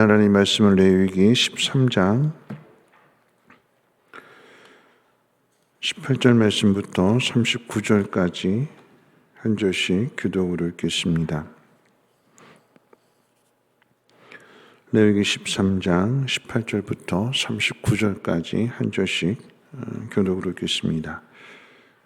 하나님 말씀을 레위기 13장 18절 말씀부터 39절까지 한 절씩 교독으로 읽겠습니다. 레위기 13장 18절부터 39절까지 한 절씩 어, 교독으로 읽겠습니다.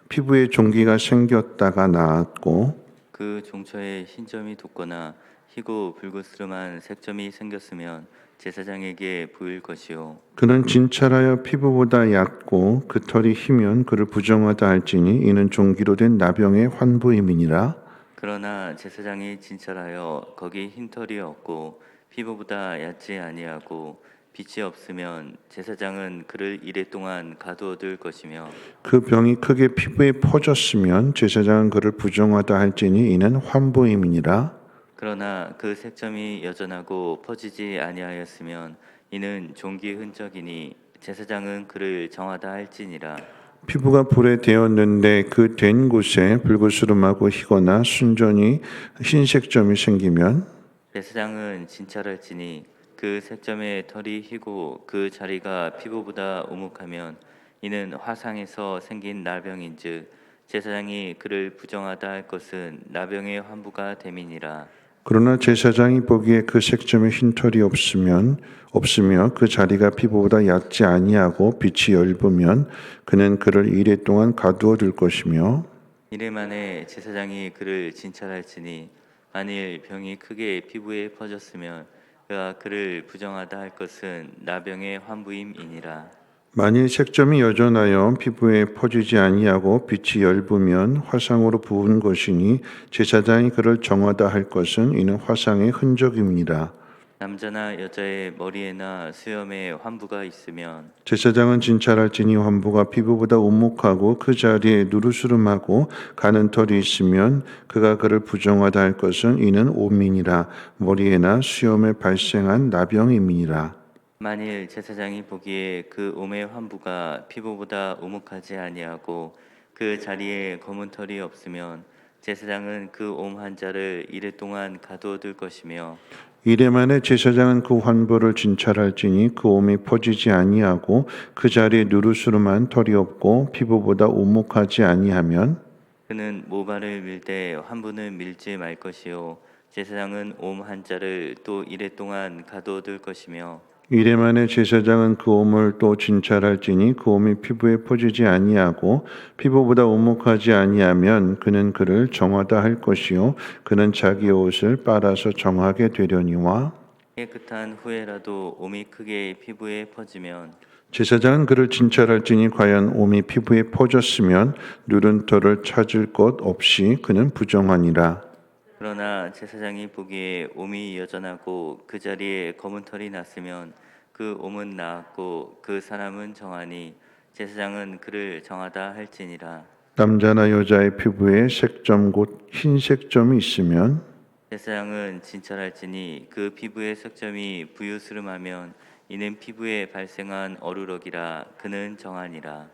피부에 종기가 생겼다가 나았고 그 종처에 흰점이 돋거나 희고 불그스름한 색점이 생겼으면 제사장에게 보일 것이요. 그는 진찰하여 피부보다 얕고 그 털이 희면 그를 부정하다 할지니 이는 종기로 된 나병의 환부임이니라. 그러나 제사장이 진찰하여 거기 흰 털이 없고 피부보다 얕지 아니하고 빛이 없으면 제사장은 그를 이래 동안 가두어둘 것이며 그 병이 크게 피부에 퍼졌으면 제사장은 그를 부정하다 할지니 이는 환부임이니라 그러나 그 색점이 여전하고 퍼지지 아니하였으면 이는 종기 흔적이니 제사장은 그를 정하다 할지니라. 피부가 불에 되었는데 그 된 곳에 불그스름하고 희거나 순전히 흰색점이 생기면 제사장은 진찰할지니 그 색점의 털이 희고 그 자리가 피부보다 오목하면 이는 화상에서 생긴 나병인즉 제사장이 그를 부정하다 할 것은 나병의 환부가 됨이니라 그러나 제사장이 보기에 그 색점에 흰털이 없으면 없으며 그 자리가 피부보다 얕지 아니하고 빛이 엷으면 그는 그를 이래 동안 가두어 둘 것이며 이래 만에 제사장이 그를 진찰할지니 만일 병이 크게 피부에 퍼졌으면 그가 그를 부정하다 할 것은 나병의 환부임이니라 만일 색점이 여전하여 피부에 퍼지지 아니하고 빛이 엷으면 화상으로 부은 것이니 제사장이 그를 정하다 할 것은 이는 화상의 흔적입니다. 남자나 여자의 머리에나 수염에 환부가 있으면 제사장은 진찰할지니 환부가 피부보다 오목하고 그 자리에 누르스름하고 가는 털이 있으면 그가 그를 부정하다 할 것은 이는 오민이라 머리에나 수염에 발생한 나병임이니라. 만일 제사장이 보기에 그 몸의 환부가 피부보다 오목하지 아니하고 그 자리에 검은 털이 없으면 제사장은 그 옴 환자를 이래 동안 가두어둘 것이며 이래 만에 제사장은 그 환부를 진찰할지니 그 몸이 퍼지지 아니하고 그 자리에 누르스름한 털이 없고 피부보다 오목하지 아니하면 그는 모발을 밀 때 환부는 밀지 말 것이요. 제사장은 옴 환자를 또 이래 동안 가두어둘 것이며 이래 만에 제사장은 그 몸을 또 진찰할지니 그 몸이 피부에 퍼지지 아니하고 피부보다 오목하지 아니하면 그는 그를 정하다 할 것이요. 그는 자기 옷을 빨아서 정하게 되려니와 깨끗한 후에라도 옴이 크게 피부에 퍼지면 제사장은 그를 진찰할지니 과연 몸이 피부에 퍼졌으면 누른 털을 찾을 것 없이 그는 부정하니라 그러나 제사장이 보기에 옴이 여전하고 그 자리에 검은 털이 났으면 그 옴은 나았고 그 사람은 정하니 제사장은 그를 정하다 할지니라 남자나 여자의 피부에 색점 곧 흰색 점이 있으면 제사장은 진찰할지니 그 피부의 색점이 부유스름하면 이는 피부에 발생한 어루럭이라 그는 정하니라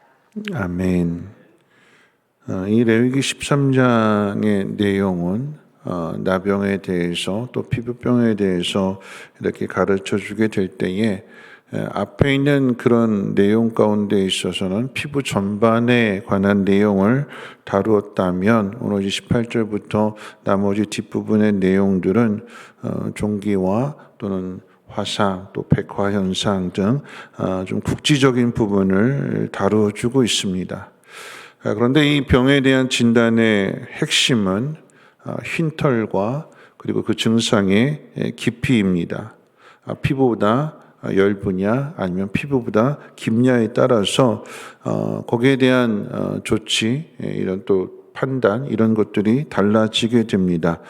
아멘. 어, 이 레위기 13장의 내용은 어, 나병에 대해서 또 피부병에 대해서 이렇게 가르쳐 주게 될 때에 에, 앞에 있는 그런 내용 가운데 있어서는 피부 전반에 관한 내용을 다루었다면 오늘 28절부터 나머지 뒷부분의 내용들은 어, 종기와 또는 화상 또 백화 현상 등 어, 좀 국지적인 부분을 다루어주고 있습니다. 아, 그런데 이 병에 대한 진단의 핵심은 아, 흰털과 그리고 그 증상의 깊이입니다. 아, 피부보다 엷으냐 아니면 피부보다 깊냐에 따라서 어, 거기에 대한 어, 조치 예, 이런 또 판단 이런 것들이 달라지게 됩니다.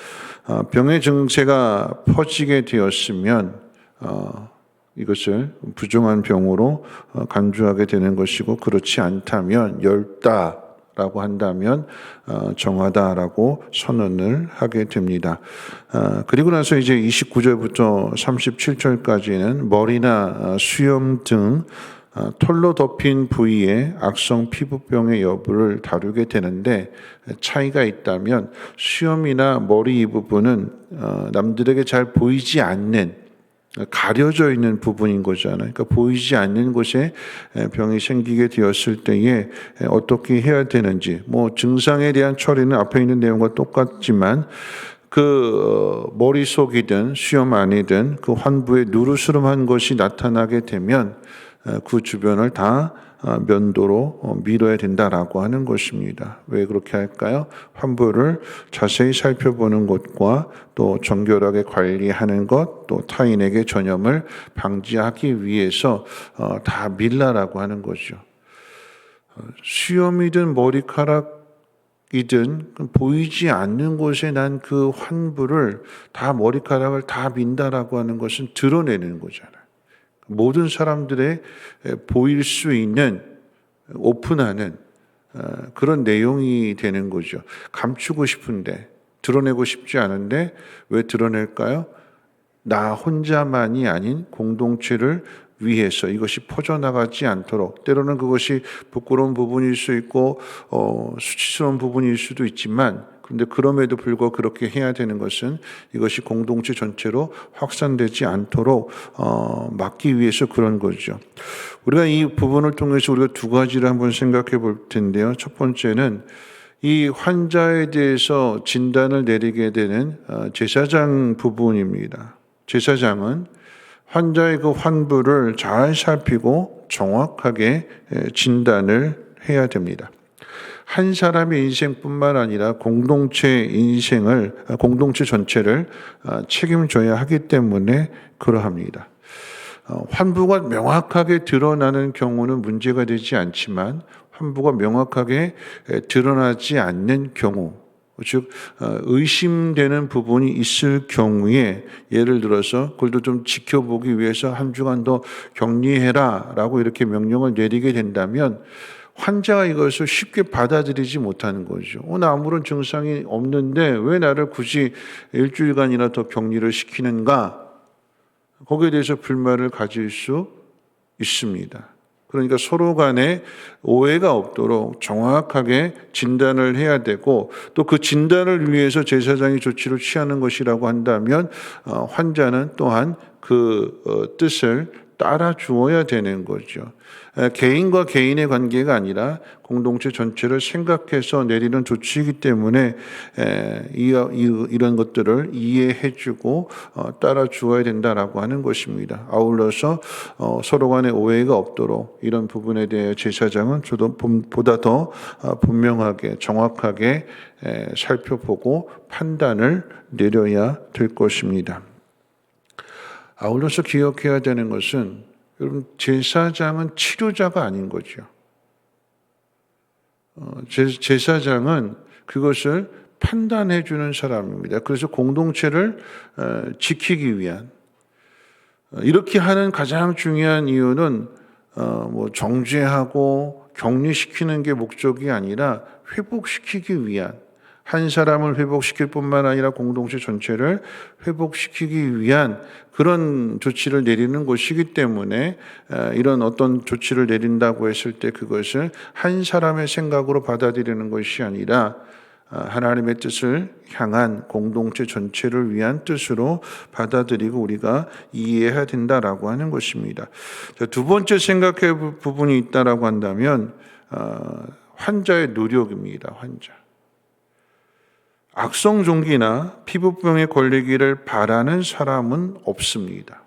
어, 병의 증세가 퍼지게 되었으면 어, 이것을 부정한 병으로 어, 간주하게 되는 것이고 그렇지 않다면 열다 라고 한다면 어, 정하다라고 선언을 하게 됩니다. 어, 그리고 나서 이제 29절부터 37절까지는 머리나 어, 수염 등 어, 털로 덮인 부위의 악성 피부병의 여부를 다루게 되는데 차이가 있다면 수염이나 머리 이 부분은 어, 남들에게 잘 보이지 않는 가려져 있는 부분인 거잖아요. 그러니까 보이지 않는 곳에 병이 생기게 되었을 때에 어떻게 해야 되는지, 뭐 증상에 대한 처리는 앞에 있는 내용과 똑같지만 그 어, 머릿속이든 수염 안이든 그 환부에 누르스름한 것이 나타나게 되면 어, 그 주변을 다 어, 면도로 어, 밀어야 된다라고 하는 것입니다. 왜 그렇게 할까요? 환부를 자세히 살펴보는 것과 또 정결하게 관리하는 것, 또 타인에게 전염을 방지하기 위해서 어, 다 밀라라고 하는 거죠. 어, 수염이든 머리카락 이든 보이지 않는 곳에 난 그 환부를 다 머리카락을 다 민다라고 하는 것은 드러내는 거잖아요. 모든 사람들의 보일 수 있는 오픈하는 어, 그런 내용이 되는 거죠. 감추고 싶은데 드러내고 싶지 않은데 왜 드러낼까요? 나 혼자만이 아닌 공동체를 위해서 이것이 퍼져나가지 않도록 때로는 그것이 부끄러운 부분일 수 있고 어, 수치스러운 부분일 수도 있지만 그런데 그럼에도 불구하고 그렇게 해야 되는 것은 이것이 공동체 전체로 확산되지 않도록 어, 막기 위해서 그런 거죠. 우리가 이 부분을 통해서 우리가 두 가지를 한번 생각해 볼 텐데요. 첫 번째는 이 환자에 대해서 진단을 내리게 되는 어, 제사장 부분입니다. 제사장은 환자의 그 환부를 잘 살피고 정확하게 진단을 해야 됩니다. 한 사람의 인생뿐만 아니라 공동체 인생을 공동체 전체를 어, 책임져야 하기 때문에 그러합니다. 어, 환부가 명확하게 드러나는 경우는 문제가 되지 않지만 환부가 명확하게 드러나지 않는 경우 즉 어, 의심되는 부분이 있을 경우에 예를 들어서 그걸도 좀 지켜보기 위해서 한 주간 더 격리해라라고 이렇게 명령을 내리게 된다면 환자가 이것을 쉽게 받아들이지 못하는 거죠. 어, 나 아무런 증상이 없는데 왜 나를 굳이 일주일간이나 더 격리를 시키는가? 거기에 대해서 불만을 가질 수 있습니다. 그러니까 서로 간에 오해가 없도록 정확하게 진단을 해야 되고 또 그 진단을 위해서 제사장이 조치를 취하는 것이라고 한다면 어, 환자는 또한 그 어, 뜻을 따라 주어야 되는 거죠. 개인과 개인의 관계가 아니라 공동체 전체를 생각해서 내리는 조치이기 때문에 이런 것들을 이해해주고 어, 따라 주어야 된다라고 하는 것입니다. 아울러서 어, 서로 간의 오해가 없도록 이런 부분에 대해 제사장은 보다 더 어, 분명하게 정확하게 살펴보고 판단을 내려야 될 것입니다. 아울러서 기억해야 되는 것은 여러분 제사장은 치료자가 아닌 거죠. 어, 제사장은 그것을 판단해 주는 사람입니다. 그래서 공동체를 어, 지키기 위한 어, 이렇게 하는 가장 중요한 이유는 뭐 정죄하고 격리시키는 게 목적이 아니라 회복시키기 위한 한 사람을 회복시킬 뿐만 아니라 공동체 전체를 회복시키기 위한 그런 조치를 내리는 것이기 때문에 이런 어떤 조치를 내린다고 했을 때 그것을 한 사람의 생각으로 받아들이는 것이 아니라 하나님의 뜻을 향한 공동체 전체를 위한 뜻으로 받아들이고 우리가 이해해야 된다라고 하는 것입니다. 두 번째 생각해 볼 부분이 있다라고 한다면 어, 환자의 노력입니다. 환자. 악성 종기나 피부병에 걸리기를 바라는 사람은 없습니다.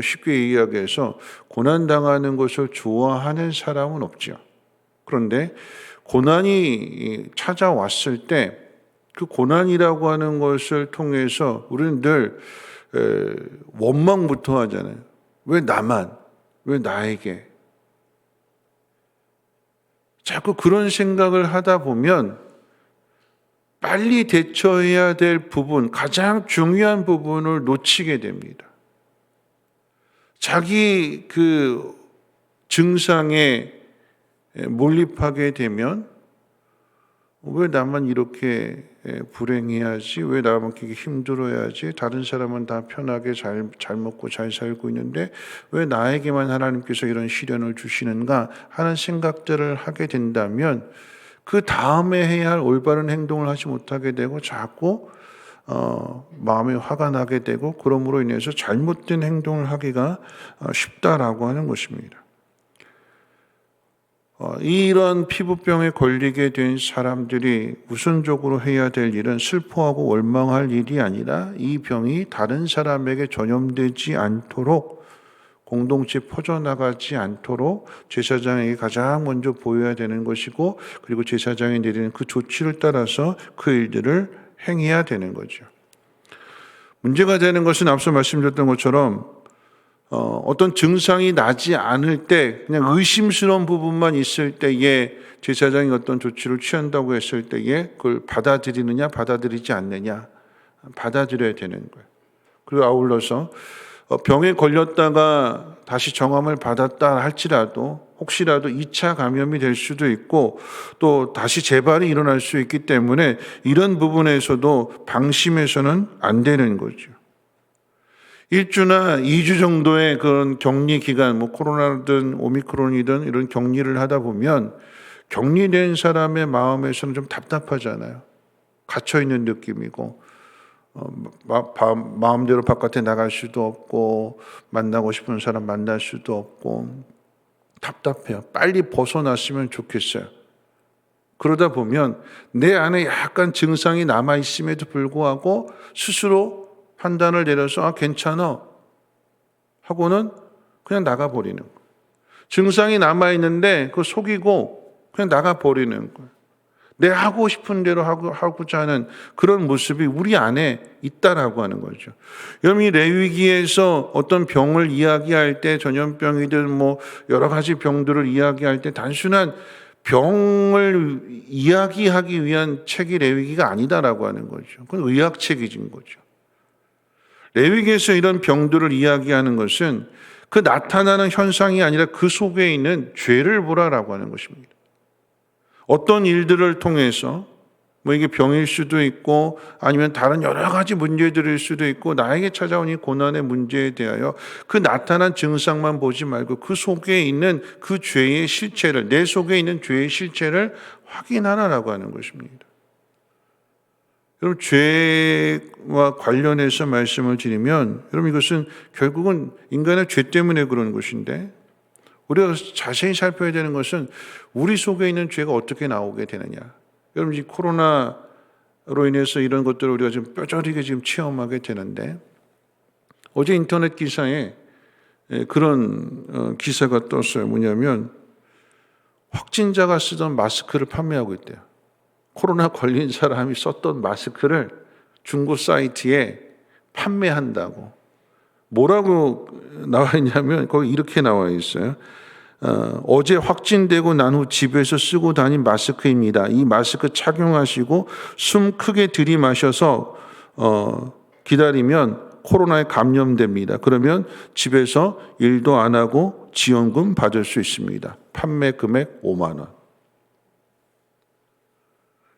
쉽게 이야기해서 고난당하는 것을 좋아하는 사람은 없죠. 그런데 고난이 찾아왔을 때 그 고난이라고 하는 것을 통해서 우리는 늘 원망부터 하잖아요. 왜 나만? 왜 나에게? 자꾸 그런 생각을 하다 보면 빨리 대처해야 될 부분, 가장 중요한 부분을 놓치게 됩니다. 자기 그 증상에 몰입하게 되면 왜 나만 이렇게 불행해야지? 왜 나만 이렇게 힘들어야지? 다른 사람은 다 편하게 잘, 잘 먹고 잘 살고 있는데 왜 나에게만 하나님께서 이런 시련을 주시는가 하는 생각들을 하게 된다면 그 다음에 해야 할 올바른 행동을 하지 못하게 되고 자꾸 어, 마음에 화가 나게 되고 그러므로 인해서 잘못된 행동을 하기가 어, 쉽다라고 하는 것입니다. 어, 이런 피부병에 걸리게 된 사람들이 우선적으로 해야 될 일은 슬퍼하고 원망할 일이 아니라 이 병이 다른 사람에게 전염되지 않도록 공동체 퍼져나가지 않도록 제사장에게 가장 먼저 보여야 되는 것이고 그리고 제사장이 내리는 그 조치를 따라서 그 일들을 행해야 되는 거죠. 문제가 되는 것은 앞서 말씀드렸던 것처럼 어, 어떤 증상이 나지 않을 때 그냥 의심스러운 부분만 있을 때에 제사장이 어떤 조치를 취한다고 했을 때에 그걸 받아들이느냐 받아들이지 않느냐 받아들여야 되는 거예요. 그리고 아울러서 어, 병에 걸렸다가 다시 정함을 받았다 할지라도 혹시라도 2차 감염이 될 수도 있고 또 다시 재발이 일어날 수 있기 때문에 이런 부분에서도 방심해서는 안 되는 거죠. 1주나 2주 정도의 그런 격리 기간, 뭐 코로나든 오미크론이든 이런 격리를 하다 보면 격리된 사람의 마음에서는 좀 답답하잖아요. 갇혀 있는 느낌이고 어, 마음대로 바깥에 나갈 수도 없고 만나고 싶은 사람 만날 수도 없고 답답해요. 빨리 벗어났으면 좋겠어요. 그러다 보면 내 안에 약간 증상이 남아 있음에도 불구하고 스스로 판단을 내려서 아 괜찮아 하고는 그냥 나가 버리는 거예요. 증상이 남아 있는데 그 속이고 그냥 나가 버리는 거예요. 내 하고 싶은 대로 하고 하고자 하는 그런 모습이 우리 안에 있다라고 하는 거죠. 여러분 이 레위기에서 어떤 병을 이야기할 때 전염병이든 뭐 여러 가지 병들을 이야기할 때 단순한 병을 이야기하기 위한 책이 레위기가 아니다라고 하는 거죠. 그건 의학책이진 거죠. 레위기에서 이런 병들을 이야기하는 것은 그 나타나는 현상이 아니라 그 속에 있는 죄를 보라라고 하는 것입니다. 어떤 일들을 통해서 뭐 이게 병일 수도 있고 아니면 다른 여러 가지 문제들일 수도 있고 나에게 찾아온 이 고난의 문제에 대하여 그 나타난 증상만 보지 말고 그 속에 있는 그 죄의 실체를 내 속에 있는 죄의 실체를 확인하라라고 하는 것입니다. 여러분 죄와 관련해서 말씀을 드리면 여러분 이것은 결국은 인간의 죄 때문에 그런 것인데 우리가 자세히 살펴야 되는 것은 우리 속에 있는 죄가 어떻게 나오게 되느냐. 여러분 이 코로나로 인해서 이런 것들을 우리가 좀 뼈저리게 지금 체험하게 되는데 어제 인터넷 기사에 그런 어, 기사가 떴어요. 뭐냐면 확진자가 쓰던 마스크를 판매하고 있대요. 코로나 걸린 사람이 썼던 마스크를 중고 사이트에 판매한다고. 뭐라고 나와 있냐면 거기 이렇게 나와 있어요. 어, 제 확진되고 난 후 집에서 쓰고 다닌 마스크입니다. 이 마스크 착용하시고 숨 크게 들이마셔서 어, 기다리면 코로나에 감염됩니다. 그러면 집에서 일도 안 하고 지원금 받을 수 있습니다. 판매 금액 5만 원.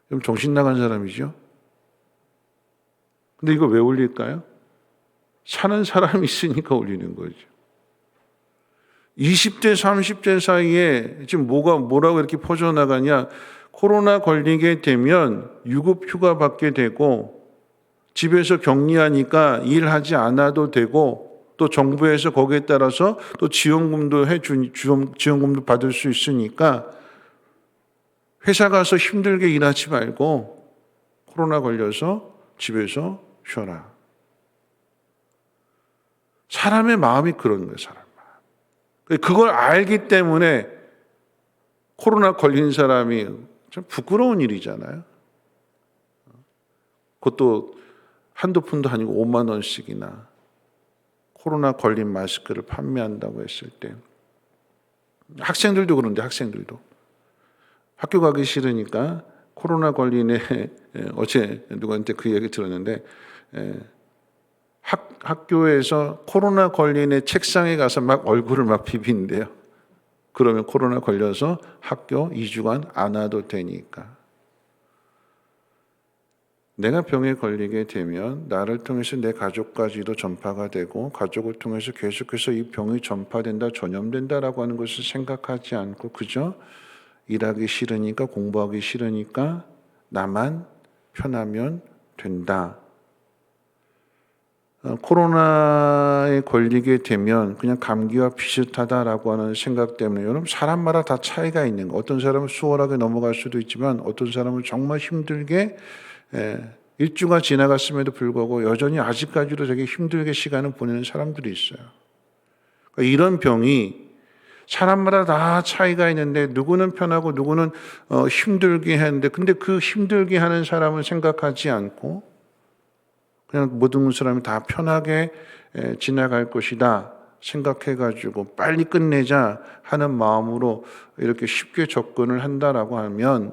그럼 정신 나간 사람이죠. 근데 이거 왜 올릴까요? 사는 사람이 있으니까 올리는 거죠. 20대, 30대 사이에 지금 뭐가, 뭐라고 이렇게 퍼져나가냐. 코로나 걸리게 되면 유급 휴가 받게 되고 집에서 격리하니까 일하지 않아도 되고 또 정부에서 거기에 따라서 또 지원금도 해주, 지원금도 받을 수 있으니까 회사 가서 힘들게 일하지 말고 코로나 걸려서 집에서 쉬어라. 사람의 마음이 그런 거예요, 사람 마음. 그걸 알기 때문에 코로나 걸린 사람이 참 부끄러운 일이잖아요. 그것도 한두 푼도 아니고 5만 원씩이나 코로나 걸린 마스크를 판매한다고 했을 때 학생들도 그런데 학생들도 학교 가기 싫으니까 코로나 걸리네 어제 누구한테 그 얘기 들었는데 학, 학교에서 코로나 걸린애 책상에 가서 막 얼굴을 막 비빈대요. 그러면 코로나 걸려서 학교 2주간 안 와도 되니까. 내가 병에 걸리게 되면 나를 통해서 내 가족까지도 전파가 되고 가족을 통해서 계속해서 이 병이 전파된다, 전염된다라고 하는 것을 생각하지 않고 그저 일하기 싫으니까 공부하기 싫으니까 나만 편하면 된다. 어, 코로나에 걸리게 되면 그냥 감기와 비슷하다라고 하는 생각 때문에 여러분 사람마다 다 차이가 있는 거. 어떤 사람은 수월하게 넘어갈 수도 있지만 어떤 사람은 정말 힘들게 예, 일주가 지나갔음에도 불구하고 여전히 아직까지도 되게 힘들게 시간을 보내는 사람들이 있어요. 그러니까 이런 병이 사람마다 다 차이가 있는데 누구는 편하고 누구는 어, 힘들게 하는데 근데 그 힘들게 하는 사람은 생각하지 않고 그냥 모든 사람이 다 편하게 에, 지나갈 것이다 생각해가지고 빨리 끝내자 하는 마음으로 이렇게 쉽게 접근을 한다라고 하면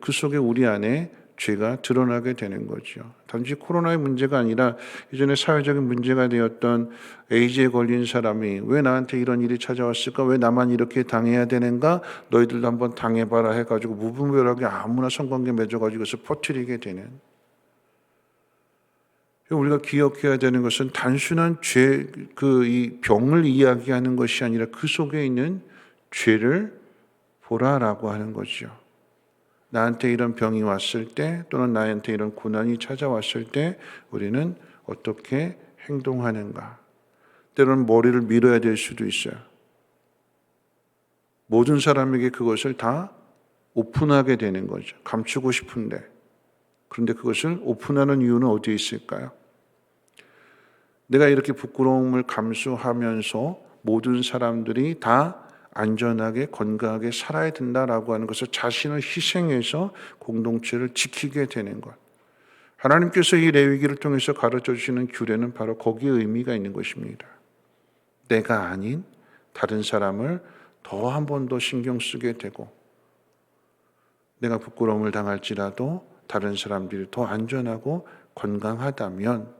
그 속에 우리 안에 죄가 드러나게 되는 거죠. 단지 코로나의 문제가 아니라 이전에 사회적인 문제가 되었던 에이즈에 걸린 사람이 왜 나한테 이런 일이 찾아왔을까? 왜 나만 이렇게 당해야 되는가? 너희들도 한번 당해봐라 해가지고 무분별하게 아무나 성관계 맺어가지고 서 퍼뜨리게 되는 우리가 기억해야 되는 것은 단순한 죄, 그 이 병을 이야기하는 것이 아니라 그 속에 있는 죄를 보라라고 하는 거죠. 나한테 이런 병이 왔을 때 또는 나한테 이런 고난이 찾아왔을 때 우리는 어떻게 행동하는가. 때로는 머리를 밀어야 될 수도 있어요. 모든 사람에게 그것을 다 오픈하게 되는 거죠. 감추고 싶은데. 그런데 그것을 오픈하는 이유는 어디에 있을까요? 내가 이렇게 부끄러움을 감수하면서 모든 사람들이 다 안전하게 건강하게 살아야 된다라고 하는 것을 자신을 희생해서 공동체를 지키게 되는 것. 하나님께서 이 레위기를 통해서 가르쳐 주시는 규례는 바로 거기에 의미가 있는 것입니다. 내가 아닌 다른 사람을 더 한 번 더 신경 쓰게 되고 내가 부끄러움을 당할지라도 다른 사람들이 더 안전하고 건강하다면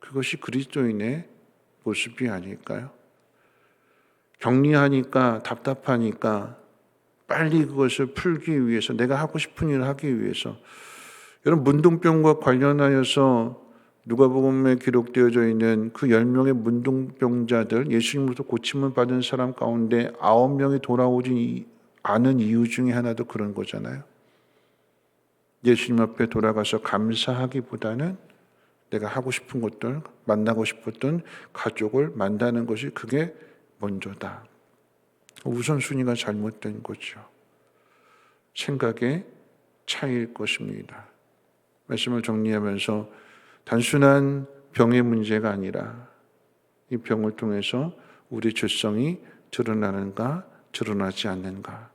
그것이 그리스도인의 모습이 아닐까요? 격리하니까 답답하니까 빨리 그것을 풀기 위해서 내가 하고 싶은 일을 하기 위해서 여러분 문둥병과 관련하여서 누가복음에 기록되어져 있는 그 10명의 문둥병자들 예수님으로부터 고침을 받은 사람 가운데 9명이 돌아오지 않은 이유 중에 하나도 그런 거잖아요. 예수님 앞에 돌아가서 감사하기보다는 내가 하고 싶은 것들, 만나고 싶었던 가족을 만나는 것이 그게 먼저다. 우선순위가 잘못된 거죠. 생각의 차이일 것입니다. 말씀을 정리하면서 단순한 병의 문제가 아니라 이 병을 통해서 우리 죄성이 드러나는가, 드러나지 않는가.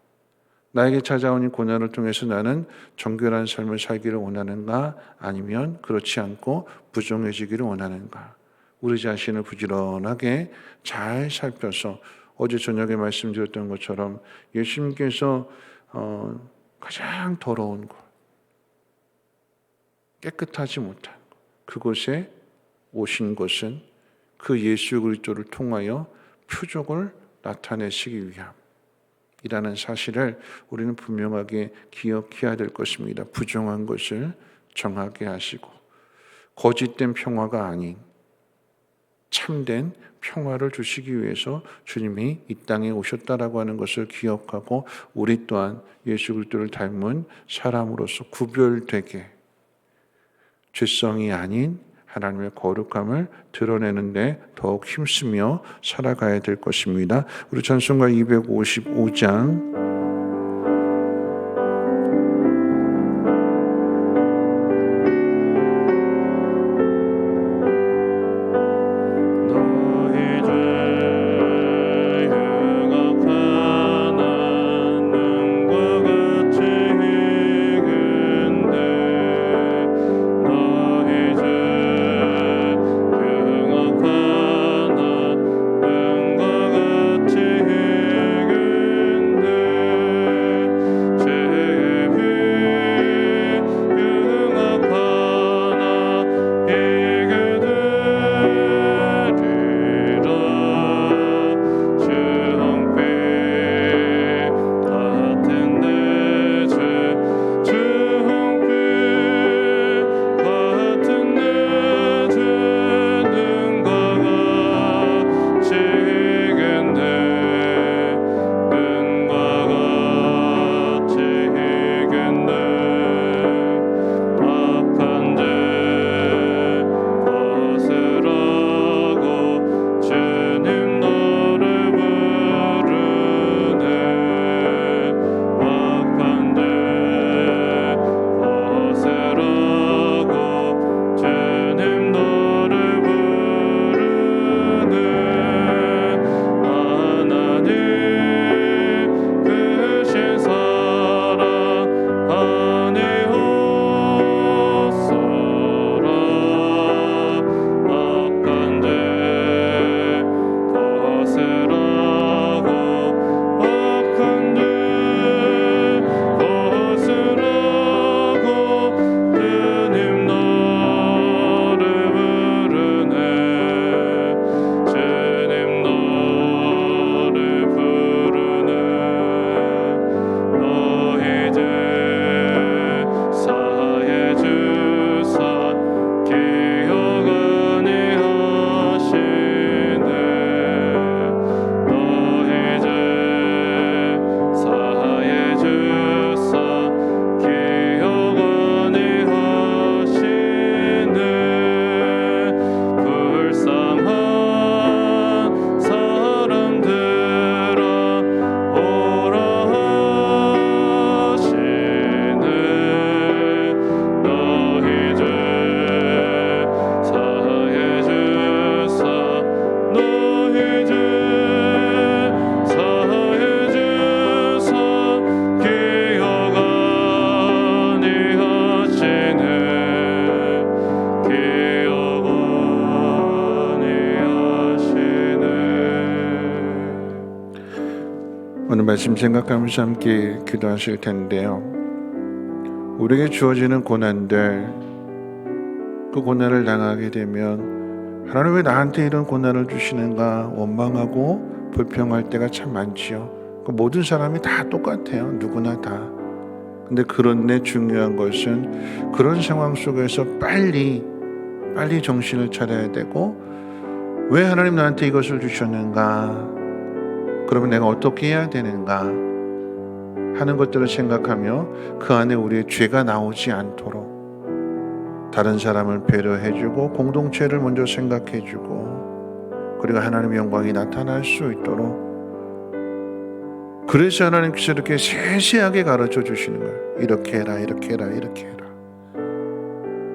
나에게 찾아온 이 고난을 통해서 나는 정결한 삶을 살기를 원하는가 아니면 그렇지 않고 부정해지기를 원하는가. 우리 자신을 부지런하게 잘 살펴서 어제 저녁에 말씀드렸던 것처럼 예수님께서 어, 가장 더러운 곳, 깨끗하지 못한 곳, 그곳에 오신 것은 그 예수 그리스도를 통하여 표적을 나타내시기 위함. 이라는 사실을 우리는 분명하게 기억해야 될 것입니다. 부정한 것을 정하게 하시고 거짓된 평화가 아닌 참된 평화를 주시기 위해서 주님이 이 땅에 오셨다라고 하는 것을 기억하고 우리 또한 예수 그리스도를 닮은 사람으로서 구별되게 죄성이 아닌 하나님의 거룩함을 드러내는데 더욱 힘쓰며 살아가야 될 것입니다. 우리 전승과 255장 말씀 생각하면서 함께 기도하실 텐데요. 우리에게 주어지는 고난들, 그 고난을 당하게 되면 하나님 왜 나한테 이런 고난을 주시는가 원망하고 불평할 때가 참 많지요. 그 모든 사람이 다 똑같아요. 누구나 다. 근데 그런데 중요한 것은 그런 상황 속에서 빨리 빨리 정신을 차려야 되고 왜 하나님 나한테 이것을 주셨는가? 그러면 내가 어떻게 해야 되는가? 하는 것들을 생각하며 그 안에 우리의 죄가 나오지 않도록 다른 사람을 배려해주고 공동체를 먼저 생각해주고 그리고 하나님의 영광이 나타날 수 있도록 그래서 하나님께서 이렇게 세세하게 가르쳐 주시는 거예요. 이렇게 해라, 이렇게 해라, 이렇게 해라.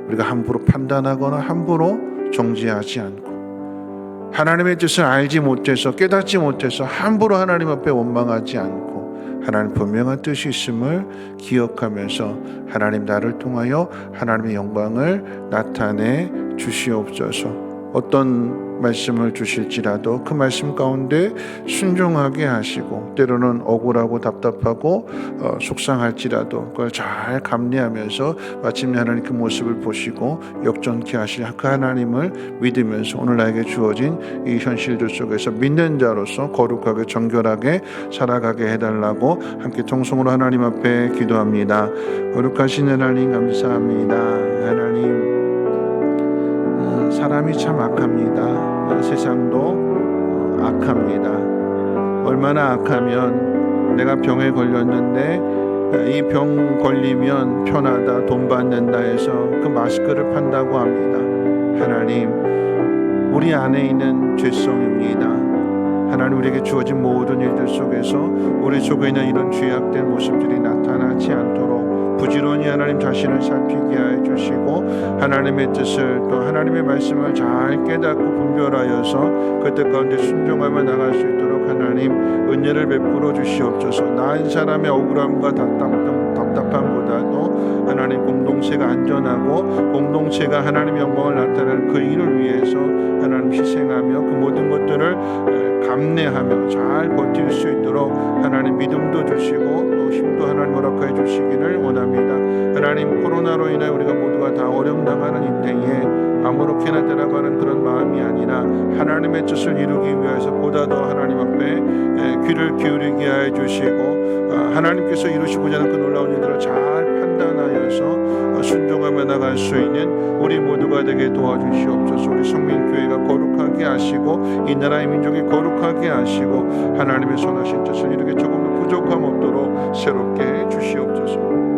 우리가 함부로 판단하거나 함부로 정지하지 않고 하나님의 뜻을 알지 못해서 깨닫지 못해서 함부로 하나님 앞에 원망하지 않고 하나님 분명한 뜻이 있음을 기억하면서 하나님 나를 통하여 하나님의 영광을 나타내 주시옵소서. 어떤 말씀을 주실지라도 그 말씀 가운데 순종하게 하시고 때로는 억울하고 답답하고 어, 속상할지라도 그걸 잘 감내하면서 마침내 하나님 그 모습을 보시고 역전케 하실 그 하나님을 믿으면서 오늘 나에게 주어진 이 현실들 속에서 믿는 자로서 거룩하게 정결하게 살아가게 해달라고 함께 통성으로 하나님 앞에 기도합니다. 거룩하신 하나님 감사합니다. 하나님 어, 사람이 참 악합니다. 어, 세상도 어, 악합니다. 얼마나 악하면 내가 병에 걸렸는데 이 병 걸리면 편하다, 돈 받는다 해서 그 마스크를 판다고 합니다. 하나님, 우리 안에 있는 죄성입니다. 하나님 우리에게 주어진 모든 일들 속에서 우리 속에 있는 이런 죄악된 모습들이 나타나지 않도록 부지런히 하나님 자신을 살피게 해 주시고 하나님의 뜻을 또 하나님의 말씀을 잘 깨닫고 분별하여서 그 뜻 가운데 순종하며 나갈 수 있도록 하나님 은혜를 베풀어 주시옵소서. 나은 사람의 억울함과 답답함, 답답함보다도 하나님 공동체가 안전하고 공동체가 하나님의 영광을 나타내는 그 일을 위해서 하나님 희생하며 그 모든 것들을 에, 감내하며 잘 버틸 수 있도록 하나님 믿음도 주시고 또 힘도 하나님 허락해 주시기를 원합니다. 하나님 코로나로 인해 우리가 모두가 다 어려움 당하는 이 때에 아무렇게나 들어가는 그런 마음이 아니라 하나님의 뜻을 이루기 위해서 보다 더 하나님 앞에 에, 귀를 기울이게 해 주시고 아, 하나님께서 이루시고자 하는 그 놀라운 일들을 잘 하여서 어, 순종하며 나갈 수 있는 우리 모두가 되게 도와주시옵소서. 우리 성민교회가 거룩하게 하시고 이 나라의 민족이 거룩하게 하시고 하나님의 선하신 뜻을 이루게 조금도 부족함 없도록 새롭게 해 주시옵소서